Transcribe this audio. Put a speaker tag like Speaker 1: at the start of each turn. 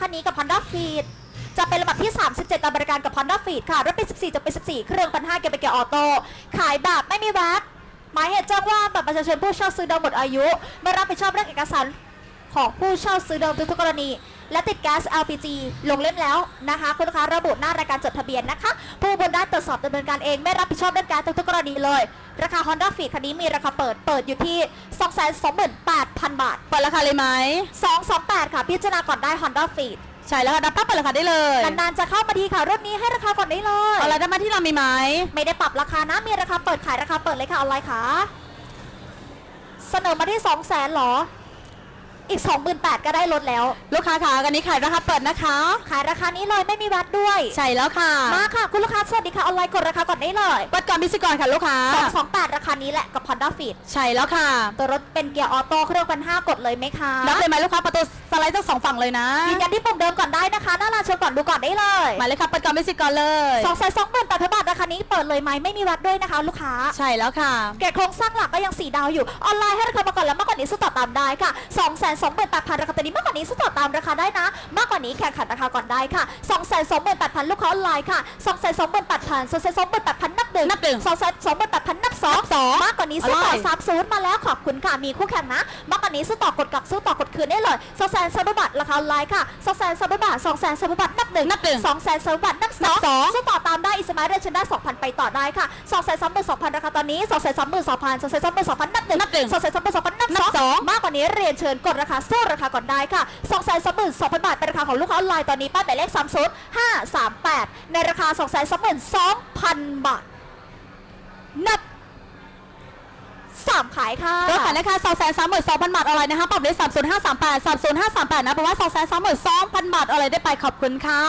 Speaker 1: คันนี้กับ Honda Fit จะเป็นลำดับที่ 37 ตามบริการกับ Honda Fit ค่ะรถปี14 จะเป็น 14 เครื่องพันห้าเกียร์เป็นเกียร์ออโต้ ขายแบบไม่มีแวตหมายเหตุแจ้งว่าบัตรประชาชนผู้เช่าซื้อดาวหมดอายุ ไม่รับผิดชอบเรื่องเอกสารของผู้เช่าซื้อเดิมทุกกรณี และติดแก๊ส LPG ลงเล่มแล้วนะคะคุณลูกค้าระบุหน้ารายการจดทะเบียนนะคะ ผู้บนได้ตรวจสอบดำเนินการเองไม่รับผิดชอบเรื่องแก๊สทุกๆกรณีเลย ราคา Honda Fit คันนี้มีราคาเปิดเปิดอยู่ที่ 228,000 บาท
Speaker 2: เปิดราคาเลยไหม
Speaker 1: 228 ค่ะ พิจารณาก่อนได้ Honda Fit
Speaker 2: ใช่แล้วค่ะดับปั๊บเปิดราคาได้เลย
Speaker 1: นานๆจะเข้ามาทีค่ะรุ่นนี้ให้ราคาก่อนได้เลย
Speaker 2: อะไรได้มาที่เรามีไหม
Speaker 1: ไม่ได้ปรับราคานะมีราคาเปิดขายราคาเปิดเลยค่ะออนไลน์ค่ะเสนอมาที่ 2 0 0 0 0 0หรอ อีก 28,000ก็ได้ลดแล้ว
Speaker 2: ลูกค้าขากันนี้ขายราคาเปิดนะคะ
Speaker 1: ขายราคานี้เลยไม่มีวัดด้วย
Speaker 2: ใช่แล้วค่ะ
Speaker 1: มาค่ะ คุณลูกค้าสวัสดีค่ะ ออนไลน์กดราคาก่อนได้เลย
Speaker 2: วัดก่อนพิซิกรค่ะลูกค้า
Speaker 1: 228 ราคานี้แหละกับ Honda Fit
Speaker 2: ใช่แล้วค่ะ
Speaker 1: ตัวรถเป็นเกียร์ออโต้เครื่องพันห้ากดเลยไหมคะ
Speaker 2: นับเลยไหมลูกค้าประตูสไลด์ทั้งสองฝั่งเลยนะ
Speaker 1: ยืนยันที่ปุ่มเดิมก่อนได้นะคะหน้าร้านชมก่อนดูก่อนได้เลย
Speaker 2: มาเลยค่ะเปิดก่อนพิซิกรเลย
Speaker 1: สองแสนสองหมื่นแปดพันบาทราคานี้เปิดเลยไหมไม่มีวัดด้วยนะคะ ลูกค้า
Speaker 2: ใช่แล้วค่ะ
Speaker 1: เกรดโครงสร้างหลักก็ยังสีดาวอยู่ออนไลน์ให้ราคามาก่อนแล้วมากกว่านี้สู้ต่อตามได้ค่ะ2 2 8 0 0 0ราคาตัวนี้มากกว่านี้สู้ต่อตามราคาได้นะ มากกว่านี้แข่งขันราคาก่อนได้ค่ะ2 2 8 0 0 0ลูกค้าออนไลน์ค่ะ2 2 8 0 0 0 2 2 8 0 0 0นับหนึ่ง
Speaker 2: นับหนึ่ง
Speaker 1: 2 2 8 0 0 0นับสอง
Speaker 2: นับสอง
Speaker 1: มากกว่านี้สู้ต่อ
Speaker 2: อร่อย
Speaker 1: สามศูนย์มาแล้วขอบคุณค่ะมีคู่แข่งนะ มากกว่านี้สู้ต่อกดกลับสู้ต่อกดคืนได้เลย2 0 0 0 0 0บาทราคาออนไลน์ค่ะ2 0 0 0 0บาท2 0 0 0 0บาทนับหนึ่ง
Speaker 2: นับหนึ่ง
Speaker 1: 2 0 0 0 0บาทนับส
Speaker 2: นั
Speaker 1: อบง
Speaker 2: สอง
Speaker 1: สู้ต่อตามได้อิสมาเรชันได้2,000ไปต่อได้ค่ะ2 3 2 2 0 0ราคาตอนนี้2 3 2 2 0 0 2 3 2 2 0 0นับหนึ่ง
Speaker 2: นับหนึ่ง
Speaker 1: 2 3 2 2 0นับ
Speaker 2: นั
Speaker 1: ส
Speaker 2: บ
Speaker 1: อง
Speaker 2: สอง
Speaker 1: มากกว่านี้เรียนเชิญกดราคาสู้ราคาก่อนได้ค่ะ2 3 2 2 0 0บาทเป็นราคาของลูกค้าออนไลน์ตอนนี้ป้ายหมายเลข3 0 5 3 8ในราคา2 3 2 2,000บาท นับสามขายค่ะ
Speaker 2: รถขายนะคะ2 3 2 0 0 0บาทอะไรนะคะปรับได้30538 30538นะแปลว่า2 3 2 2 0 0บาทอะไรได้ไปขอบคุณค่ะ